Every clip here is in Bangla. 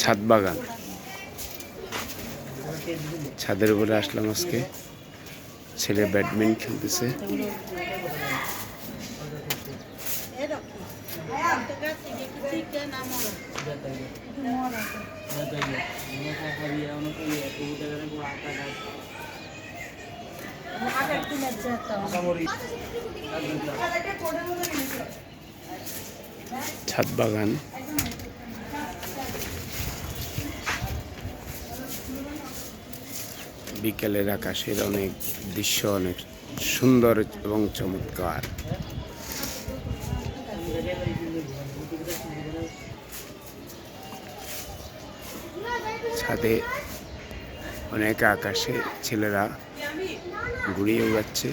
ছাদ বাগান। ছাদের উপরে আসলাম আজকে। ছেলে ব্যাডমিন্টন খেলতেছে। ছাদ বাগান। বিকেলের আকাশের অনেক দৃশ্য, অনেক সুন্দর এবং চমৎকার। ছাদে অনেক আকাশে ছেলেরা ঘুরিয়ে উড়াচ্ছে।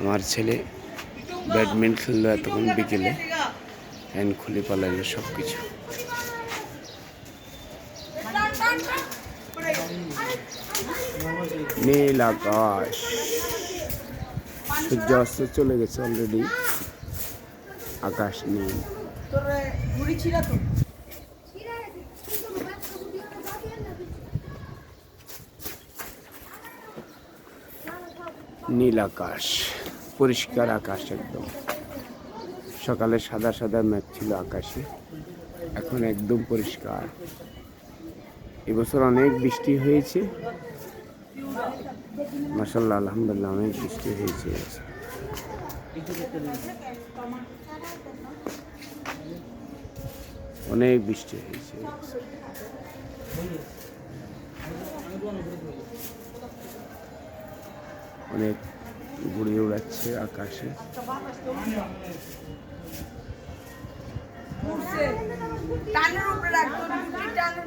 আমার ছেলে ব্যাডমিন্টন খেললো এতক্ষণ বিকেলে, ফ্যান খুলে পালাইলো সব কিছু নীল আকাশ। সূর্য অস্ত চলে গেছে অলরেডি আকাশ নীল। নীল আকাশ। পরিষ্কার আকাশ একদম। সকালে সাদা সাদা মেঘ ছিল আকাশে। এখন একদম পরিষ্কার। এবছর অনেক বৃষ্টি হয়েছে। মাসাল্লাহ আলহামদুলিল্লাহ অনেক বৃষ্টি হয়েছে। অনেক বৃষ্টি হয়েছে অনেক ঘুড়ি উড়াচ্ছে আকাশে। টানের উপরে রাখ তোর ঘুড়ি টানের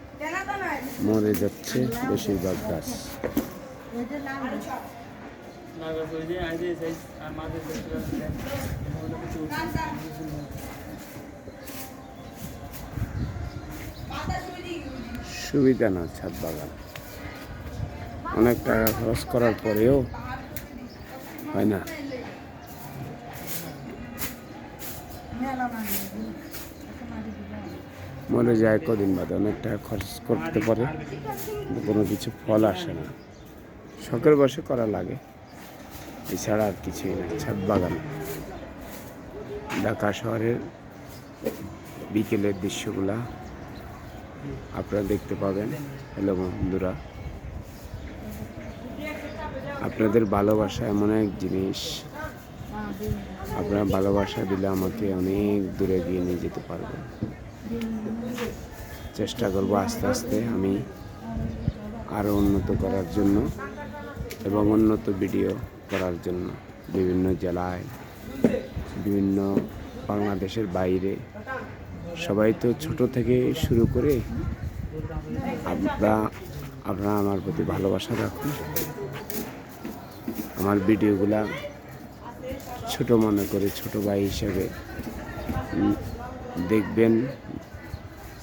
মরে যাচ্ছে বেশিরভাগ গাছ। সুবিধা না ছাদ বাগান। অনেক টাকা খরচ করার পরেও হয় না। মরে যায় কদিন বাদে অনেক টাকা খরচ করতে পারে, কোনো কিছু ফল আসে না। শখের বসে করা লাগে, এছাড়া আর কিছুই না, ছাদ বাগান। ঢাকা শহরের বিকেলের দৃশ্যগুলা আপনারা দেখতে পাবেন। হ্যালো বন্ধুরা, আপনাদের ভালোবাসা এমন এক জিনিস। আপনার ভালোবাসা দিলে আমাকে অনেক দূরে গিয়ে নিয়ে যেতে পারবেন। চেষ্টা করব আস্তে আস্তে আমি আরও উন্নত করার জন্য এবং উন্নত ভিডিও করার জন্য বিভিন্ন জেলায়, বিভিন্ন বাংলাদেশের বাইরে। সবাই তো ছোট থেকে শুরু করে আপনারা আপনারা আমার প্রতি ভালোবাসা রাখুন। আমার ভিডিওগুলা ছোট মনে করে ছোট ভাই হিসেবে দেখবেন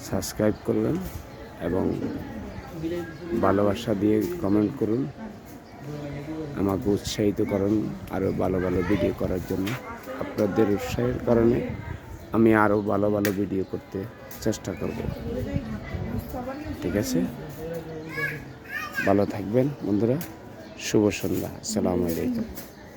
সাবস্ক্রাইব করবেন এবং ভালোবাসা দিয়ে কমেন্ট করুন। আমাকে উৎসাহিত করুন আরও ভালো ভালো ভিডিও করার জন্য। আপনাদের উৎসাহের কারণে আমি আরও ভালো ভালো ভিডিও করতে চেষ্টা করব। ঠিক আছে? ভালো থাকবেন বন্ধুরা। শুভ সন্ধ্যা। আসসালামু আলাইকুম।